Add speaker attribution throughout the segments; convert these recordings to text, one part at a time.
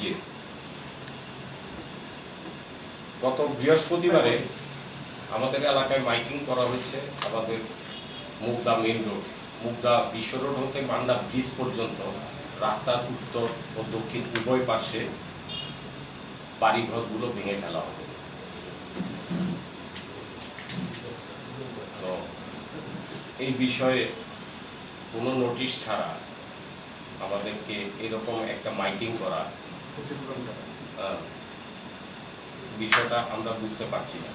Speaker 1: জি গত বৃহস্পতিবারে আমাদের এলাকায় মাইকিং করা হয়েছে আমাদের মুগদা মেন রোড, মুগদা বিশ্ব রোড হতে মান্ডা ব্রিজ পর্যন্ত, রাস্তার উত্তর ও দক্ষিণ উভয় পাশে বাড়িঘরগুলো ভেঙে ফেলা হবে। এই বিষয়ে কোনো নোটিশ ছাড়া আমাদেরকে এরকম একটা মাইকিং করা বিষয়টা আমরা বুঝতে পারছি না।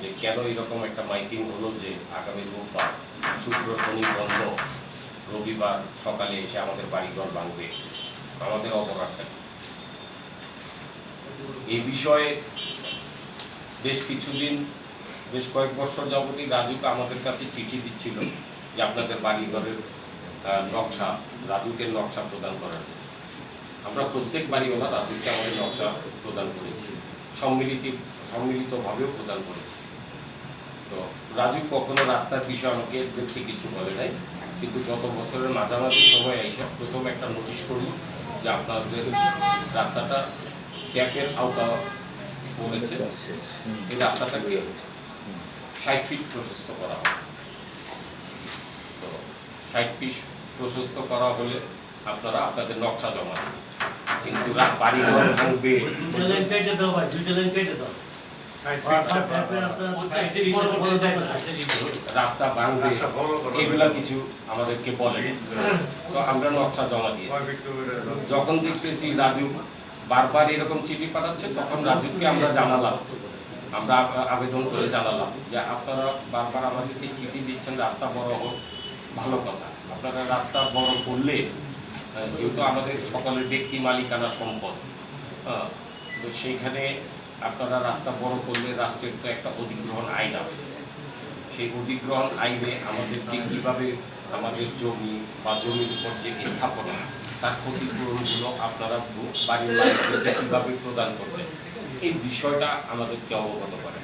Speaker 1: যে কেন এরকম একটা মাইকিং হলো যে আগামী রোববার শুক্র, শনি, বন্ধ, রবিবার সকালে এসে আমাদের বাড়িঘর ভাঙবে। আমাদের অপরাধটা এই বিষয়ে বেশ কিছুদিন, বেশ কয়েক বছর যাবতই রাজুকে আমাদের কাছে চিঠি দিচ্ছিল যে আপনাদের বাড়িঘরের নকশা রাজুকে নকশা প্রদান করার জন্য। আমরা প্রত্যেক বাড়িওয়ালা রাজুকে আমাদের নকশা প্রদান করেছি। সম্মিলিত, সম্মিলিতভাবেও প্রদান করেছি। তো রাজু কখনো রাস্তার বিষয়ে আমাকে দেখতে কিছু বলে নাই, কিন্তু গত বছরের মাঝামাঝি সময় এসে প্রথম একটা নোটিশ করল যে আপনাদের রাস্তাটা ট্যাপের আওতা বলেছে। এই রাস্তাটা রাস্তাটাকে ষাট ফিট প্রশস্ত করা। হবে তো ষাট ফিট প্রশস্ত করা হলে আপনারা আপনাদের নকশা জমা দেবেন কিন্তু বাড়ি ঘর ভাঙবে।
Speaker 2: দুইটা লাইন কেটে দাও ভাই দুইটা লাইন কেটে দাও।
Speaker 1: রাস্তা ভাঙবে। এগুলা কিছু আমাদেরকে বলে। তো আমরা নকশা জমা দিয়েছি। যখন দেখতেছি রাজু বারবার এরকম চিঠি পাঠাচ্ছে তখন রাজুকে আমরা জানালাম। আমরা আবেদন করে জানালাম যে আপনারা বারবার আমাদেরকে চিঠি দিচ্ছেন রাস্তা বড় হোক ভালো কথা। আপনারা রাস্তা বড় করলে যেহেতু আমাদের সকলের ব্যক্তি মালিকানা সম্পদ তো সেইখানে আপনারা রাস্তা বড় করলে রাষ্ট্রের তো একটা অধিগ্রহণ আইন আছে। সেই অধিগ্রহণ আইনে আমাদেরকে কীভাবে আমাদের জমি বা জমির উপর যে স্থাপনা, তার ক্ষতিপূরণগুলো আপনারা বাড়ির মালিকদেরকে কীভাবে প্রদান করবেন, এই বিষয়টা আমাদেরকে অবগত করে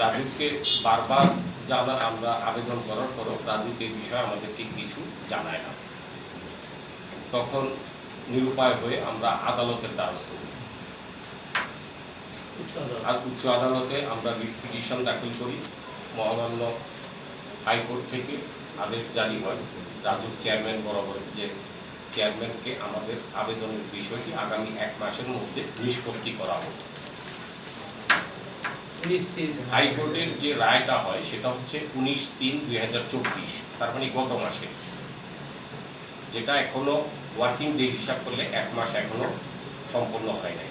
Speaker 1: রাজুকে বারবার জানা আমরা আবেদন করার পরও রাজুকে এই বিষয়ে আমাদেরকে কিছু জানায় না। তখন নিরুপায় হয়ে আমরা আদালতের দ্বারস্থ হই। আর উচ্চ আদালতে আমরা পিটিশন দাখিল করি মহামান্য হাইকোর্ট থেকে আদেশ জারি হয়। রাজুর চেয়ারম্যান বরাবর যে চেয়ারম্যানকে আমাদের আবেদনের বিষয়টি আগামী এক মাসের মধ্যে নিষ্পত্তি করা হবে হাইকোর্টের যে রায়টা হয় সেটা হচ্ছে উনিশ তিন দুই হাজার চব্বিশ তার মানে গত মাসে। যেটা এখনও ওয়ার্কিং ডে হিসাব করলে এক মাস এখনও সম্পন্ন হয় নাই।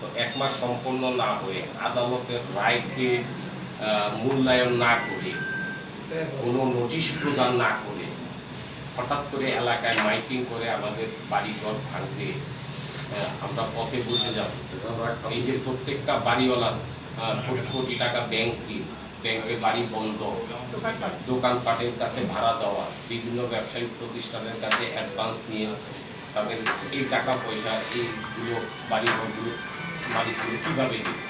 Speaker 1: তো এক মাস সম্পন্ন না হয়ে আদালতের রায়কে মূল্যায়ন না করে কোনো নোটিশ প্রদান না করে হঠাৎ করে এলাকায় মাইকিং করে আমাদের বাড়িঘর আহ, আমরা পথে বসে যাব। এই যে প্রত্যেকটা বাড়িওয়ালা কোটি কোটি টাকা ব্যাংক ব্যাংকে বাড়ি বন্ধ। দোকানপাটের কাছে ভাড়া দেওয়া, বিভিন্ন ব্যবসায়িক প্রতিষ্ঠানের কাছে অ্যাডভান্স নিয়ে তাদের এই টাকা পয়সা, এইগুলো, বাড়িঘরগুলো মালিকগুলো কীভাবে দেবে?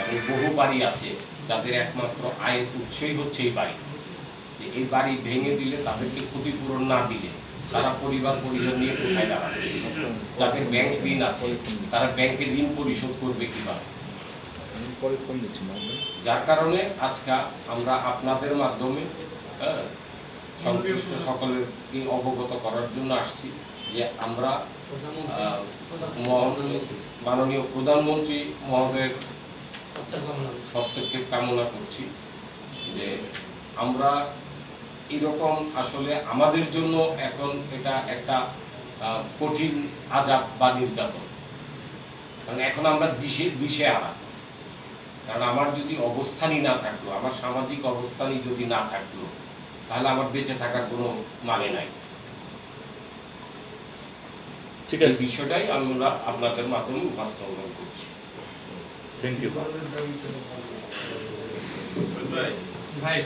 Speaker 1: এবং বহু বাড়ি আছে যাদের একমাত্র আয়ের উৎসই হচ্ছে এই বাড়ি। এই বাড়ি ভেঙে দিলে তাদেরকে ক্ষতিপূরণ না দিলে তারা পরিবার পরিজন নিয়ে কোথায় দাঁড়াবে? যাদের ব্যাংক ঋণ আছে, তারা ব্যাংকের ঋণ পরিশোধ করবে কীভাবে? যার কারণে আজকে আমরা আপনাদের মাধ্যমে সংশ্লিষ্ট সকলেরকে অবগত করার জন্য আসছি যে আমরা মাননীয় প্রধানমন্ত্রী মহোদয়ের হস্তক্ষেপ কামনা করছি যে আমরা এরকম আসলে আমাদের জন্য এখন এটা একটা কঠিন আজাব বা নির্যাতন। কারণ এখন আমরা দিশে দিশে হারা কারণ আমার যদি অবস্থানই না থাকল আমার সামাজিক অবস্থানই যদি না থাকল তাহলে আমার বেঁচে থাকার কোনো মানে নাই।
Speaker 3: ঠিক আছে।
Speaker 1: বিষয়টাই আমরা আপনাদের মাধ্যমে উপস্থাপন করছি।
Speaker 3: থ্যাংক ইউ
Speaker 4: ভাই
Speaker 5: ভাই